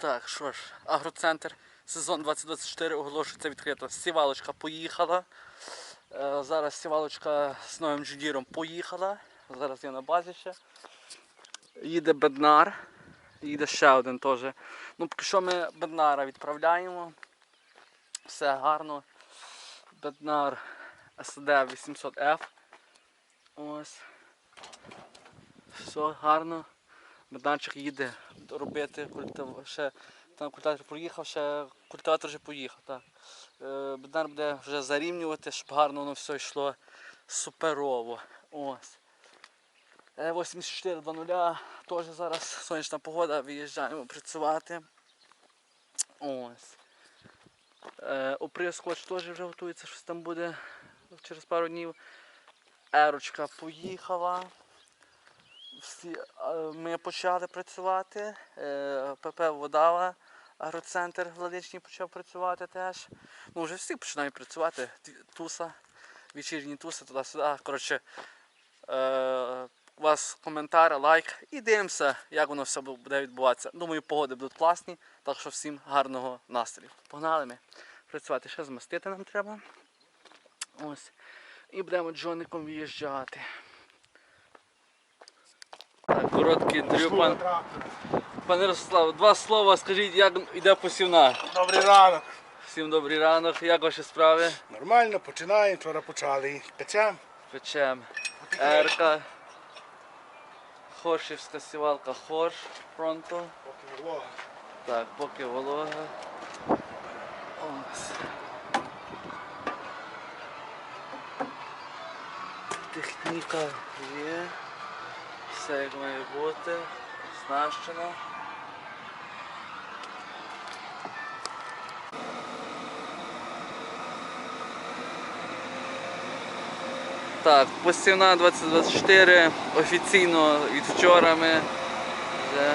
Так, що ж, агроцентр, сезон 2024 оголошується відкрито. Сівалочка поїхала. Е, Зараз сівалочка з новим джудіром поїхала. Зараз я на базі ще. Їде Беднар. Їде ще один теж. Ну, поки що ми Беднара відправляємо. Все гарно. Беднар SD 800F. Ось. Все гарно. Беднарчик їде робити ще там культиватор проїхав, ще культиватор вже поїхав. Так. Е, буде вже зарівнювати, щоб гарно воно все йшло суперово. Ось. Е, 84.00 теж зараз сонячна погода, виїжджаємо працювати. Ось. Е, оприскувач теж вже готується, щось там буде через пару днів. Ерочка поїхала. Е, ми почали працювати. Е, ПП Водава, агроцентр Владичний почав працювати теж. Ну, вже всі починають працювати. Туса, вечірні туси, туди-сюди. Коротше, е, у вас коментар, лайк і дивимося, як воно все буде відбуватися. Думаю, погоди будуть класні, так що всім гарного настрою. Погнали ми працювати. Ще змастити нам треба. Ось. І будемо джоником виїжджати. Так, коротке інтерв'ю. Пан, пане Ростислав, два слова скажіть, як йде посівна. Добрий ранок. Всім добрий ранок, як ваші справи? Нормально, починаємо. Вчора почали. Печем. Печем. Ерка. Хоршівська сівалка Хорш фронту. Поки волога. Так, поки волога. Ось. Техніка є. Все як має бути. Оснащено. Так, посівна 2024 офіційно від вчора ми вже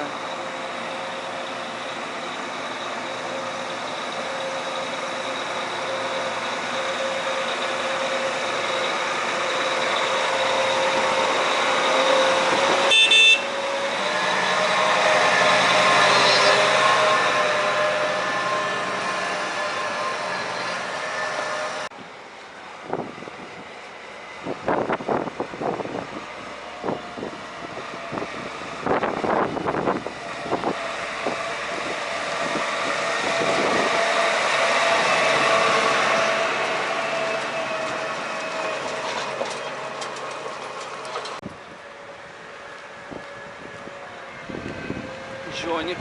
Джонік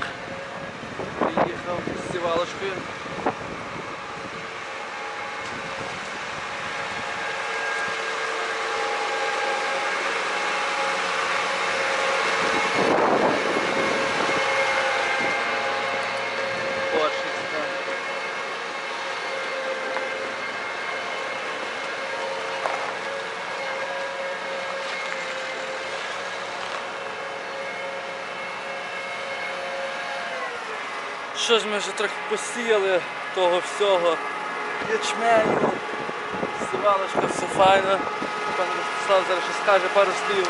приїхав з сівалочкою. Що ж ми вже трохи посіяли того всього ячменю, сівалочка, все файно. Пан Ростислав зараз ще скаже пару слів.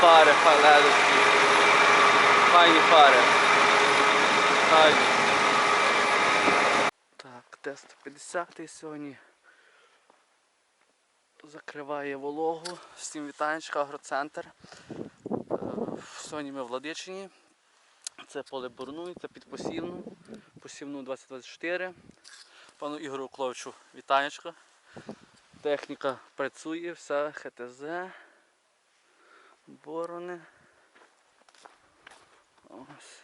Пари, фалелики. Файні пари. Файні. Так, Т-150 сьогодні закриває вологу. Всім вітанечка, агроцентр. Е, Сьогодні ми в Владичині. Це поле Бурнуй, це під посівну. Посівну 2024. Пану Ігору Кловичу вітанечка. Техніка працює, все, ХТЗ, борони. Ось.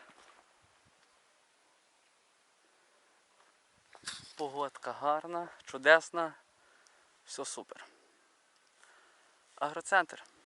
Погодка гарна, чудесна, все супер. Агроцентр.